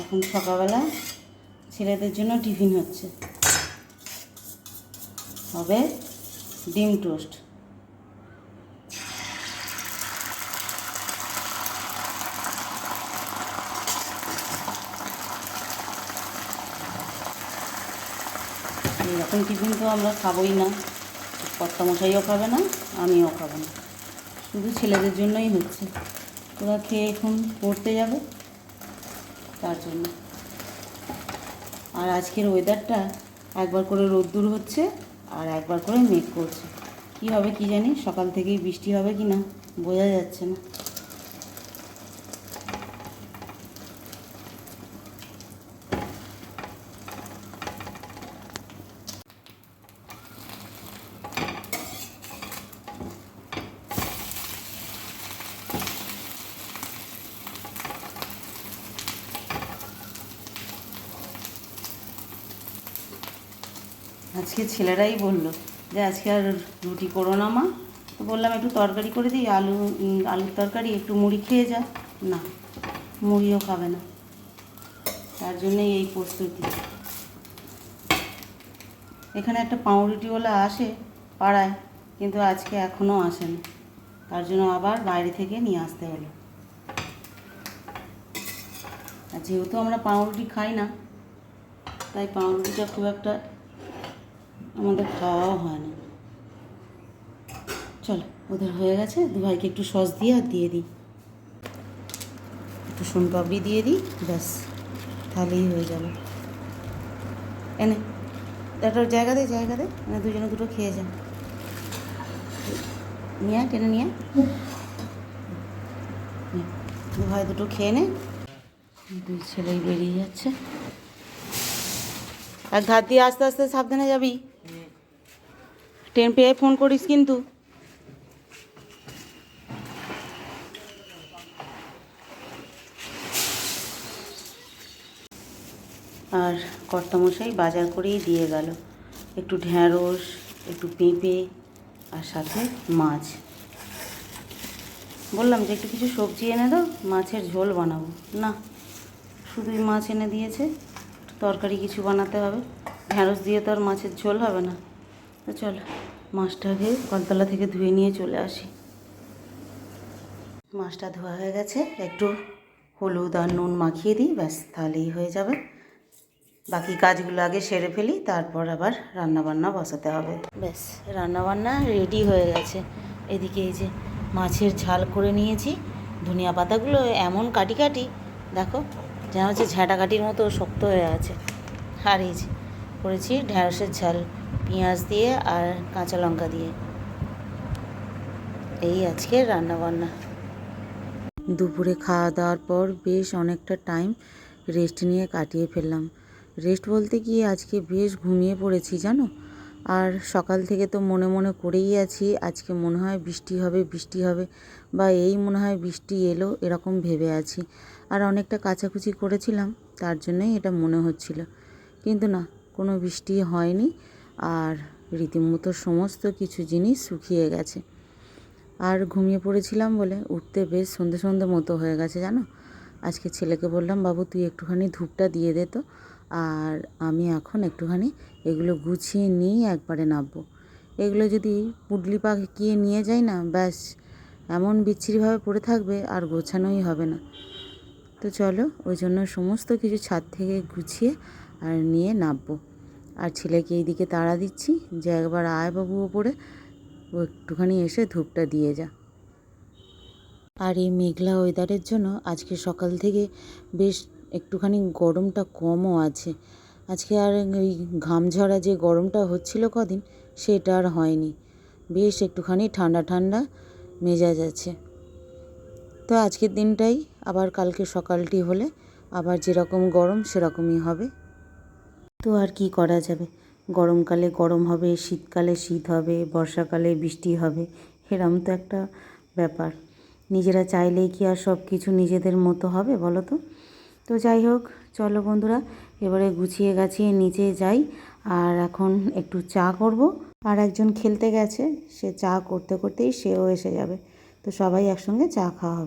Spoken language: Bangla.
এখন সকালবেলা ছেলেদের জন্য টিফিন হচ্ছে। হবে ডিম টোস্ট। এরকম টিফিন তো আমরা খাবোই না। কর্তামশাইও খাবে না, আমিও খাব না। শুধু ছেলেদের জন্যই হচ্ছে। ওরা খেয়ে এখন পড়তে যাবে? তার জন্য। আর আজকের ওয়েদারটা একবার করে রোদ্দুর হচ্ছে আর একবার করে মেঘ করছে। কী হবে কি জানি? সকাল থেকেই বৃষ্টি হবে কি না বোঝা যাচ্ছে না। আজকে ছেলেরাই বলল যে, আজকে আর রুটি করো না মা। তো বললাম, একটু তরকারি করে দিই, আলু আলুর তরকারি, একটু মুড়ি খেয়ে যা। না, মুড়িও খাবে না। তার জন্যই এই প্রস্তুতি। এখানে একটা পাউরুটিওয়ালা আসে পাড়ায়, কিন্তু আজকে এখনও আসেনি। তার জন্য আবার বাইরে থেকে নিয়ে আসতে হলো। আর যেহেতু আমরা পাউরুটি খাই না, তাই পাউরুটিটা খুব একটা আমাদের খাওয়াও হয় না চলো, ওদের হয়ে গেছে। ভাইকে একটু সস দিয়ে আর দিয়ে দিই। একটু সোন পাপড়ি দিয়ে দিই, ব্যাস, তাহলেই হয়ে যাবে। এনে, একটা জায়গা দে জায়গা দে মানে দুজনে দুটো খেয়ে যান নিয়ে টেনে নিয়ে দু ভাই দুটো খেয়ে নে। দুই ছেলেই বেরিয়ে যাচ্ছে। আর ধার দিয়ে আস্তে আস্তে সাবধানে যাবি। ট্রেন পেয়ে ফোন করিস কিন্তু। আর কর্তামশাই বাজার করেই দিয়ে গেল। একটু ঢ্যাঁড়স, একটু পেঁপে আর সাথে মাছ। বললাম যে একটু কিছু সবজি এনে দাও, মাছের ঝোল বানাবো। না, শুধুই মাছ এনে দিয়েছে, তরকারি কিছু বানাতে হবে। ঢ্যাঁড়স দিয়ে তো আর মাছের ঝোল হবে না। চল। মাছটাকে কলতলা থেকে ধুয়ে নিয়ে চলে আসি। মাছটা ধোয়া হয়ে গেছে, একটু হলুদ আর নুন মাখিয়ে দিই, ব্যাস, তাহলেই হয়ে যাবে। বাকি কাজগুলো আগে সেরে ফেলি, তারপর আবার রান্নাবান্না বসাতে হবে। ব্যাস, রান্নাবান্না রেডি হয়ে গেছে। এদিকে এই যে মাছের ঝাল করে নিয়েছি, ধনিয়া পাতাগুলো এমন কাটি কাটি, দেখো, যেন হচ্ছে ঝাঁটা কাটির মতো শক্ত হয়ে আছে। আর এই যে করেছি ঢ্যাঁড়সের ঝাল। পেঁয়াজ দিয়ে আর কাঁচা লঙ্কা দিয়ে। এই আজকে রান্নাবান্না। দুপুরে খাওয়া দাওয়ার পর বেশ অনেকটা টাইম রেস্ট নিয়ে কাটিয়ে ফেললাম। রেস্ট বলতে কি আজকে বেশ ঘুমিয়ে পড়েছি, জানো? আর সকাল থেকে তো মনে মনে করেই আছি, আজকে মনে হয় বৃষ্টি হবে বৃষ্টি হবে, বা এই মনে হয় বৃষ্টি এলো, এরকম ভেবে আছি। আর অনেকটা কাচাকুচি করেছিলাম, তার জন্যই এটা মনে হচ্ছিল। কিন্তু না, কোনো বৃষ্টি হয়নি আর রীতিমতো সমস্ত কিছু জিনিস শুকিয়ে গেছে। আর ঘুমিয়ে পড়েছিলাম বলে উঠতে বেশ সন্ধে সন্ধে মতো হয়ে গেছে, জানো? আজকে ছেলেকে বললাম, বাবু, তুই একটুখানি ধূপটা দিয়ে দে তো। আর আমি এখন একটুখানি এগুলো গুছিয়ে নিয়ে একবারে নামবো। এগুলো যদি পুডলি পাকিয়ে নিয়ে যাই না, ব্যাস, এমন বিচ্ছিরিভাবে পড়ে থাকবে আর গোছানোই হবে না। তো চলো, ওই জন্য সমস্ত কিছু ছাদ থেকে গুছিয়ে আর নিয়ে নামবো। আর ছেলেকে এইদিকে তাড়া দিচ্ছি। যে একবার আয় বাবু ওপরে। ও একটুখানি এসে ধূপটা দিয়ে যা। আর এই মেঘলা ওয়েদারের জন্য আজকে সকাল থেকে বেশ একটুখানি গরমটা কমও আছে। আজকে আর ওই ঘাম ঝরা যে গরমটা হচ্ছিল কদিন, সেটা আর হয়নি। বেশ একটুখানি ঠান্ডা ঠান্ডা মেজাজ আছে। তো আজকের দিনটাই, আবার কালকে সকালটি হলে আবার যেরকম গরম, সেরকমই হবে। তো আর কি করা যাবে? গরমকালে গরম হবে, শীতকালে শীত হবে, বর্ষাকালে বৃষ্টি হবে, এরম তো একটা ব্যাপার। নিজেরা চাইলেই কি আর সব কিছু নিজেদের মতো হবে বলো তো? তো যাই হোক, চলো বন্ধুরা, এবারে গুছিয়ে গাছিয়ে নিচে যাই, আর এখন একটু চা করব। আর একজন খেলতে গেছে, সে চা করতে করতেই সেও এসে যাবে। তো সবাই একসঙ্গে চা খাওয়া হবে।